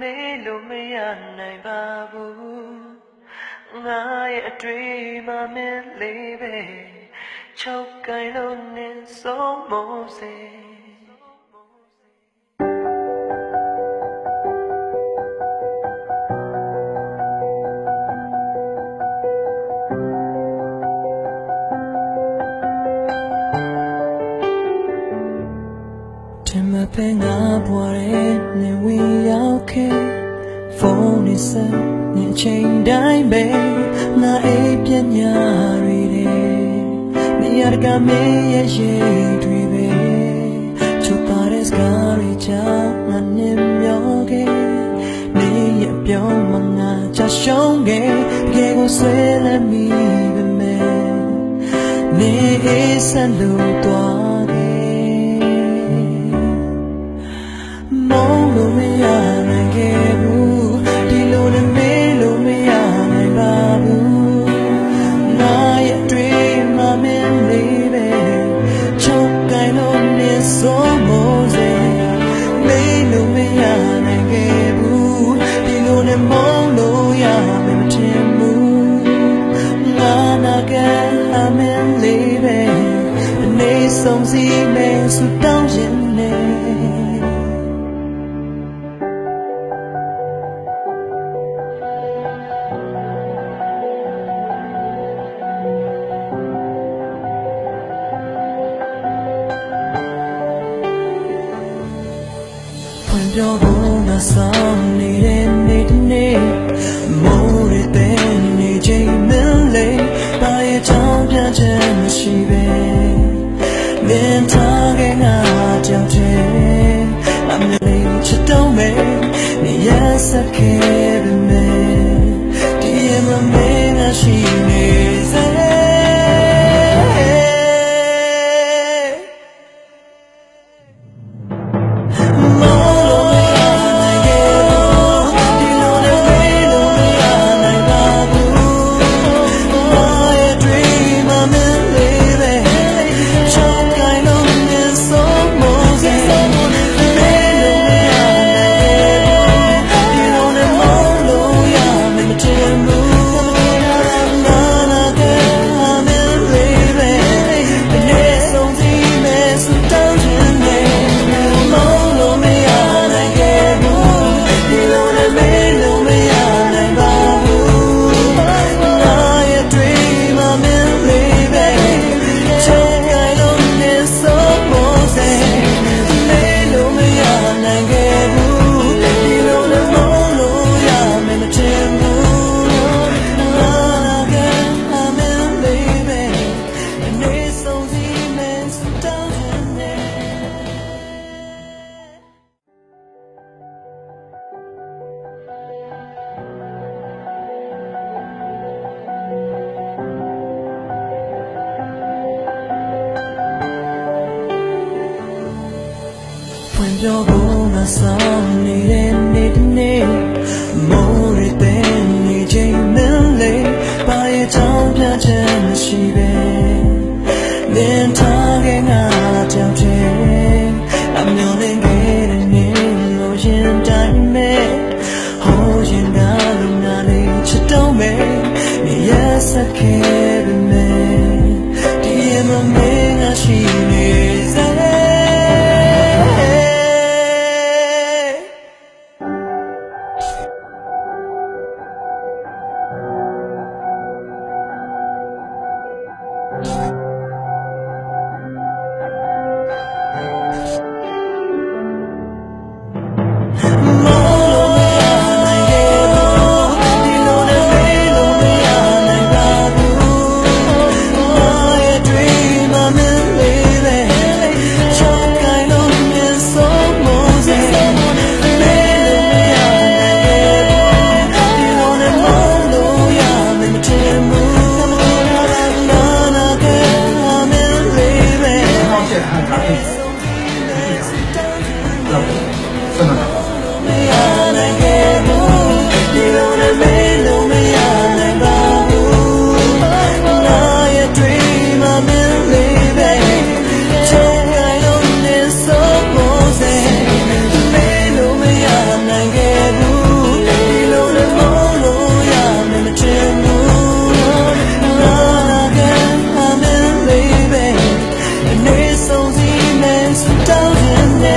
မေလို့မရနိုင်ပါဘူးငါရဲ့အတွေ့မှာမင်းလေးပဲချုပ်ကိုင်လို့နေဆုံးမစေပဲငါပွားတဲ့နေဝင် ဖုန်းနဲ့ဆက်နေချိန်တိုင်းပဲနာအိပ်ပညာတွေတဲ့နေရာကမေးရဲ့ရဲ့တွေပဲချူပါတဲ့စကားတွေချာမနေမျောခဲ့နေရပြောင်းမနာချရှုံးခဲ့တကယ်ကိုဆွဲလမ်းမိပဲနေအေးဆက်လို့ ဆုံးစီမဲ့ဆူတောင်းခြင်းနဲ့ပြောဖို့ငါဆောင်နေတဲ့ sakhe ပြောဖို့ငါဆောင်နေတဲ့နေ့တစ်နေ့မိုးရတဲ့နေချိန်မလဲပါရဲ့ချောင်းပြချမ်းမရှိပဲ Bye. down in there.